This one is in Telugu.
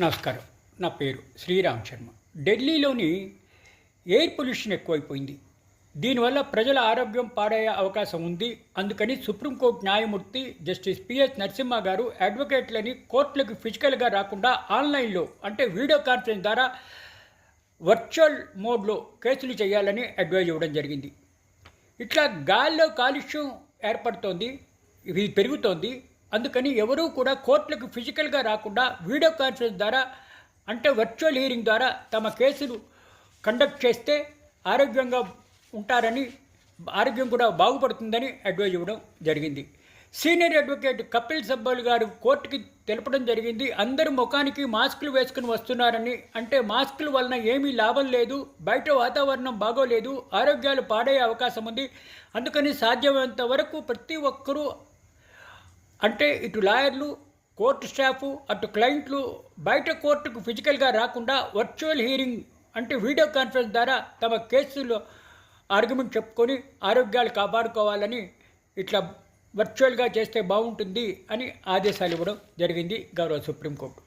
నమస్కారం. నా పేరు శ్రీరామ్ శర్మ. ఢిల్లీలోని ఎయిర్ పొల్యూషన్ ఎక్కువైపోయింది. దీనివల్ల ప్రజల ఆరోగ్యం పాడయ్యే అవకాశం ఉంది. అందుకని సుప్రీంకోర్టు న్యాయమూర్తి జస్టిస్ పిఎస్ నరసింహ గారు అడ్వకేట్లని కోర్టులకు ఫిజికల్గా రాకుండా ఆన్లైన్లో అంటే వీడియో కాన్ఫరెన్స్ ద్వారా వర్చువల్ మోడ్లో కేసులు చేయాలని అడ్వైజ్ ఇవ్వడం జరిగింది. ఇట్లా గాల్లో కాలుష్యం ఏర్పడుతోంది. ఇది పెరుగుతోంది. అందుకని ఎవరూ కూడా కోర్టులకు ఫిజికల్గా రాకుండా వీడియో కాన్ఫరెన్స్ ద్వారా అంటే వర్చువల్ హియరింగ్ ద్వారా తమ కేసులు కండక్ట్ చేస్తే ఆరోగ్యంగా ఉంటారని ఆరోగ్యం కూడా బాగుపడుతుందని అడ్వైజ్ ఇవ్వడం జరిగింది. సీనియర్ అడ్వకేట్ కపిల్ సబ్బల్ గారు కోర్టుకి తెలపడం జరిగింది. అందరూ ముఖానికి మాస్కులు వేసుకుని వస్తున్నారని అంటే మాస్కుల వలన ఏమీ లాభం లేదు బయట వాతావరణం బాగోలేదు ఆరోగ్యాలు పాడయ్యే అవకాశం ఉంది. అందుకని సాధ్యమైనంత వరకు ప్రతి ఒక్కరూ అంటే ఇటు లాయర్లు కోర్టు స్టాఫ్ అటు క్లయింట్లు బయట కోర్టుకు ఫిజికల్గా రాకుండా వర్చువల్ హియరింగ్ అంటే వీడియో కాన్ఫరెన్స్ ద్వారా తమ కేసులో ఆర్గ్యుమెంట్ చెప్పుకొని ఆరోగ్యాలు కాపాడుకోవాలని ఇట్లా వర్చువల్గా చేస్తే బాగుంటుంది అని ఆదేశాలు ఇవ్వడం జరిగింది గౌరవ సుప్రీంకోర్టు.